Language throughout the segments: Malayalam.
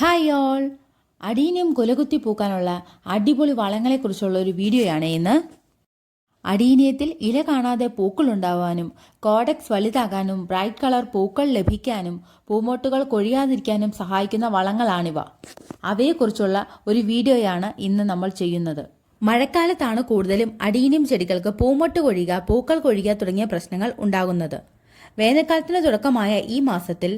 ഹായ് ഓൾ അടീനിയം കൊലകുത്തി പൂക്കാനുള്ള അടിപൊളി വളങ്ങളെക്കുറിച്ചുള്ള ഒരു വീഡിയോയാണ് ഇന്ന്. അടീനിയത്തിൽ ഇല കാണാതെ പൂക്കൾ ഉണ്ടാവാനും കോഡക്സ് വലുതാകാനും ബ്രൈറ്റ് കളർ പൂക്കൾ ലഭിക്കാനും പൂമോട്ടുകൾ കൊഴിയാതിരിക്കാനും സഹായിക്കുന്ന വളങ്ങളാണിവ. അവയെക്കുറിച്ചുള്ള ഒരു വീഡിയോയാണ് ഇന്ന് നമ്മൾ ചെയ്യുന്നത്. മഴക്കാലത്താണ് കൂടുതലും അടീനിയം ചെടികൾക്ക് പൂമൊട്ട് കൊഴിയുക പൂക്കൾ കൊഴിയുക തുടങ്ങിയ പ്രശ്നങ്ങൾ ഉണ്ടാകുന്നത്. വേനൽക്കാലത്തിന് തുടക്കമായ ഈ മാസത്തിൽ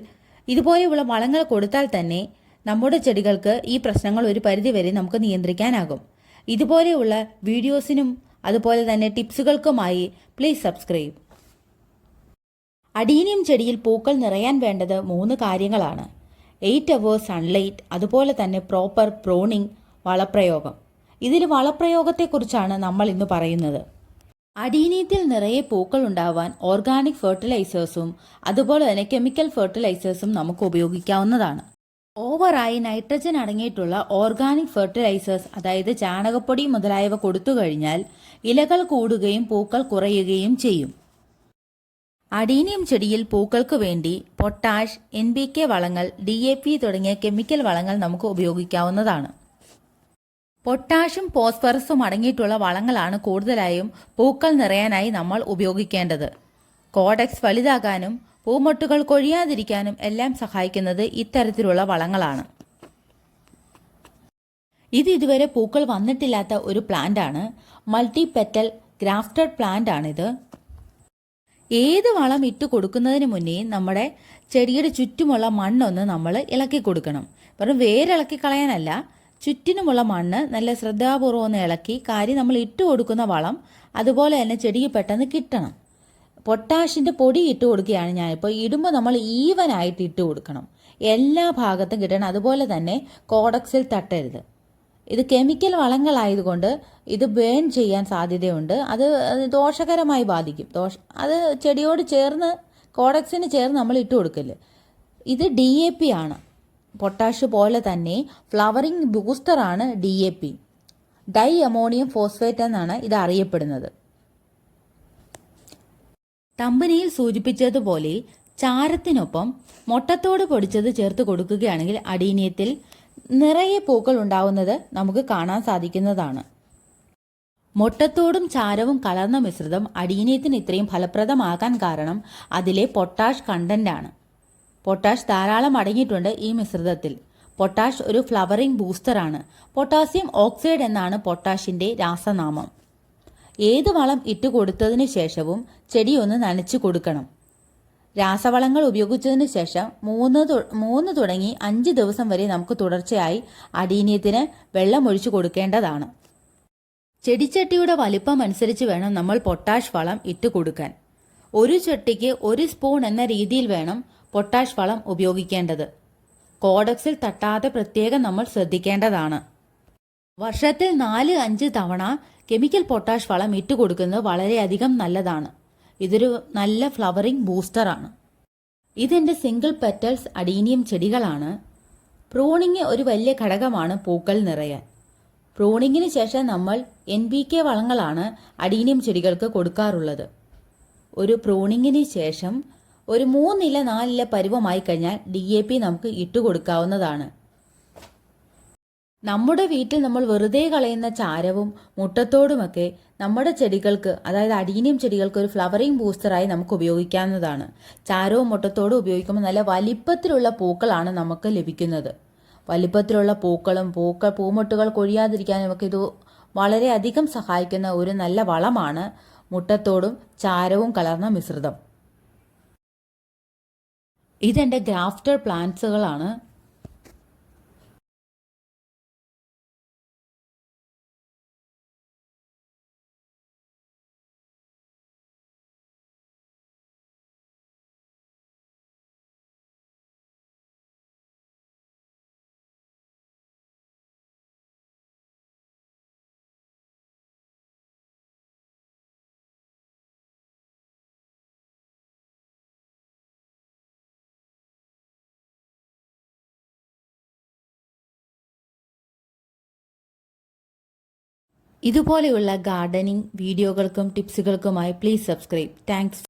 ഇതുപോലെയുള്ള വളങ്ങൾ കൊടുത്താൽ തന്നെ നമ്മുടെ ചെടികൾക്ക് ഈ പ്രശ്നങ്ങൾ ഒരു പരിധിവരെ നമുക്ക് നിയന്ത്രിക്കാനാകും. ഇതുപോലെയുള്ള വീഡിയോസിനും അതുപോലെ തന്നെ ടിപ്സുകൾക്കുമായി പ്ലീസ് സബ്സ്ക്രൈബ് അടീനിയം ചെടിയിൽ പൂക്കൾ നിറയാൻ വേണ്ടത് മൂന്ന് കാര്യങ്ങളാണ്. എയ്റ്റ് അവേഴ്സ് സൺലൈറ്റ് അതുപോലെ തന്നെ പ്രോപ്പർ പ്രോണിംഗ് വളപ്രയോഗം. ഇതിൽ വളപ്രയോഗത്തെക്കുറിച്ചാണ് നമ്മൾ ഇന്ന് പറയുന്നത്. അടീനിയത്തിൽ നിറയെ പൂക്കൾ ഉണ്ടാവാൻ ഓർഗാനിക് ഫെർട്ടിലൈസേഴ്സും അതുപോലെ തന്നെ കെമിക്കൽ ഫെർട്ടിലൈസേഴ്സും നമുക്ക് ഉപയോഗിക്കാവുന്നതാണ്. ഓവറായി നൈട്രജൻ അടങ്ങിയിട്ടുള്ള ഓർഗാനിക് ഫെർട്ടിലൈസേഴ്സ് അതായത് ചാണകപ്പൊടി മുതലായവ കൊടുത്തു കഴിഞ്ഞാൽ ഇലകൾ കൂടുകയും പൂക്കൾ കുറയുകയും ചെയ്യും. അഡീനിയം ചെടിയിൽ പൂക്കൾക്ക് വേണ്ടി പൊട്ടാഷ് എൻ ബി കെ വളങ്ങൾ ഡി എ പി തുടങ്ങിയ കെമിക്കൽ വളങ്ങൾ നമുക്ക് ഉപയോഗിക്കാവുന്നതാണ്. പൊട്ടാഷും ഫോസ്ഫറസും അടങ്ങിയിട്ടുള്ള വളങ്ങളാണ് കൂടുതലായും പൂക്കൾ നിറയാനായി നമ്മൾ ഉപയോഗിക്കേണ്ടത്. കോഡക്സ് വലുതാകാനും പൂമൊട്ടുകൾ കൊഴിയാതിരിക്കാനും എല്ലാം സഹായിക്കുന്നത് ഇത്തരത്തിലുള്ള വളങ്ങളാണ്. ഇത് ഇതുവരെ പൂക്കൾ വന്നിട്ടില്ലാത്ത ഒരു പ്ലാന്റ് ആണ്. മൾട്ടി പെറ്റൽ ഗ്രാഫ്റ്റഡ് പ്ലാന്റ് ആണിത്. ഏത് വളം ഇട്ട് കൊടുക്കുന്നതിന് മുന്നേ നമ്മുടെ ചെടിയുടെ ചുറ്റുമുള്ള മണ്ണൊന്ന് നമ്മൾ ഇളക്കി കൊടുക്കണം. വെറും വേരിളക്കി കളയാനല്ല ചുറ്റിനുമുള്ള മണ്ണ് നല്ല ശ്രദ്ധാപൂർവം ഒന്ന് ഇളക്കി കാര്യം നമ്മൾ ഇട്ട് കൊടുക്കുന്ന വളം അതുപോലെ തന്നെ ചെടിക്ക് പെട്ടെന്ന് കിട്ടണം. പൊട്ടാഷിന്റെ പൊടി ഇട്ട് കൊടുക്കുകയാണ് ഞാനിപ്പോൾ ഇടുമ്പോൾ നമ്മൾ ഈവൻ ആയിട്ട് ഇട്ട് കൊടുക്കണം. എല്ലാ ഭാഗത്തും കിട്ടണം. അതുപോലെ തന്നെ കോഡക്സിൽ തട്ടരുത്. ഇത് കെമിക്കൽ വളങ്ങളായതുകൊണ്ട് ഇത് ബേൺ ചെയ്യാൻ സാധ്യതയുണ്ട്. അത് അത് ദോഷകരമായി ബാധിക്കും. ദോഷ അത് ചെടിയോട് ചേർന്ന് കോഡക്സിന് ചേർന്ന് നമ്മൾ ഇട്ട് കൊടുക്കൽ. ഇത് ഡി എ പി ആണ്. പൊട്ടാഷ് പോലെ തന്നെ flowering ബൂസ്റ്ററാണ് D A P di ammonium phosphate എന്നാണ് ഇത് അറിയപ്പെടുന്നത്. തമ്പനിയിൽ സൂചിപ്പിച്ചതുപോലെ ചാരത്തിനൊപ്പം മുട്ടത്തോട് പൊടിച്ചത് ചേർത്ത് കൊടുക്കുകയാണെങ്കിൽ അടീനിയത്തിൽ നിറയെ പൂക്കൾ ഉണ്ടാവുന്നത് നമുക്ക് കാണാൻ സാധിക്കുന്നതാണ്. മുട്ടത്തോടും ചാരവും കലർന്ന മിശ്രിതം അടീനിയത്തിന് ഇത്രയും ഫലപ്രദമാകാൻ കാരണം അതിലെ പൊട്ടാഷ് കണ്ടന്റാണ്. പൊട്ടാഷ് ധാരാളം അടങ്ങിയിട്ടുണ്ട് ഈ മിശ്രിതത്തിൽ. പൊട്ടാഷ് ഒരു ഫ്ലവറിംഗ് ബൂസ്റ്ററാണ്. പൊട്ടാസ്യം ഓക്സൈഡ് എന്നാണ് പൊട്ടാഷിന്റെ രാസനാമം. ഏത് വളം ഇട്ട് കൊടുത്തതിന് ശേഷവും ചെടി ഒന്ന് നനച്ചു കൊടുക്കണം. രാസവളങ്ങൾ ഉപയോഗിച്ചതിന് ശേഷം മൂന്ന് മൂന്ന് തുടങ്ങി അഞ്ച് ദിവസം വരെ നമുക്ക് തുടർച്ചയായി അടീനിയത്തിന് വെള്ളമൊഴിച്ചു കൊടുക്കേണ്ടതാണ്. ചെടിച്ചട്ടിയുടെ വലിപ്പം അനുസരിച്ച് വേണം നമ്മൾ പൊട്ടാഷ് വളം ഇട്ട് കൊടുക്കാൻ. ഒരു ചട്ടിക്ക് ഒരു സ്പൂൺ എന്ന രീതിയിൽ വേണം പൊട്ടാഷ് വളം ഉപയോഗിക്കേണ്ടത്. കോഡക്സിൽ തട്ടാതെ പ്രത്യേകം നമ്മൾ ശ്രദ്ധിക്കേണ്ടതാണ്. വർഷത്തിൽ നാല് അഞ്ച് തവണ കെമിക്കൽ പൊട്ടാഷ് വളം ഇട്ട് കൊടുക്കുന്നത് വളരെയധികം നല്ലതാണ്. ഇതൊരു നല്ല ഫ്ലവറിംഗ് ബൂസ്റ്ററാണ്. ഇതെന്റെ സിംഗിൾ പെറ്റൽസ് അടീനിയം ചെടികളാണ്. പ്രൂണിങ് ഒരു വലിയ ഘടകമാണ് പൂക്കൾ നിറയാൻ പ്രൂണിങ്ങിന് ശേഷം നമ്മൾ എൻ ബി കെ വളങ്ങളാണ് അടീനിയം ചെടികൾക്ക് കൊടുക്കാറുള്ളത്. ഒരു പ്രൂണിങ്ങിന് ശേഷം ഒരു മൂന്നില നാലില പരുവമായി കഴിഞ്ഞാൽ ഡി എ പി നമുക്ക് ഇട്ടുകൊടുക്കാവുന്നതാണ്. നമ്മുടെ വീട്ടിൽ നമ്മൾ വെറുതെ കളയുന്ന ചാരവും മുട്ടത്തോടുമൊക്കെ നമ്മുടെ ചെടികൾക്ക് അതായത് അടീനിയം ചെടികൾക്ക് ഒരു ഫ്ലവറിംഗ് ബൂസ്റ്ററായി നമുക്ക് ഉപയോഗിക്കാവുന്നതാണ്. ചാരവും മുട്ടത്തോടും ഉപയോഗിക്കുമ്പോൾ നല്ല വലിപ്പത്തിലുള്ള പൂക്കളാണ് നമുക്ക് ലഭിക്കുന്നത്. വലിപ്പത്തിലുള്ള പൂക്കളും പൂക്കൾ പൂമൊട്ടുകൾ കൊഴിയാതിരിക്കാനും നമുക്ക് ഇത് വളരെയധികം സഹായിക്കുന്ന ഒരു നല്ല വളമാണ് മുട്ടത്തോടും ചാരവും കലർന്ന മിശ്രിതം. ഇതെന്റെ ഗ്രാഫ്റ്റർ പ്ലാന്റ്സുകളാണ്. ഇതുപോലെയുള്ള ഗാർഡനിങ് വീഡിയോകൾക്കും ടിപ്സുകൾക്കുമായി പ്ലീസ് സബ്സ്ക്രൈബ് താങ്ക്സ്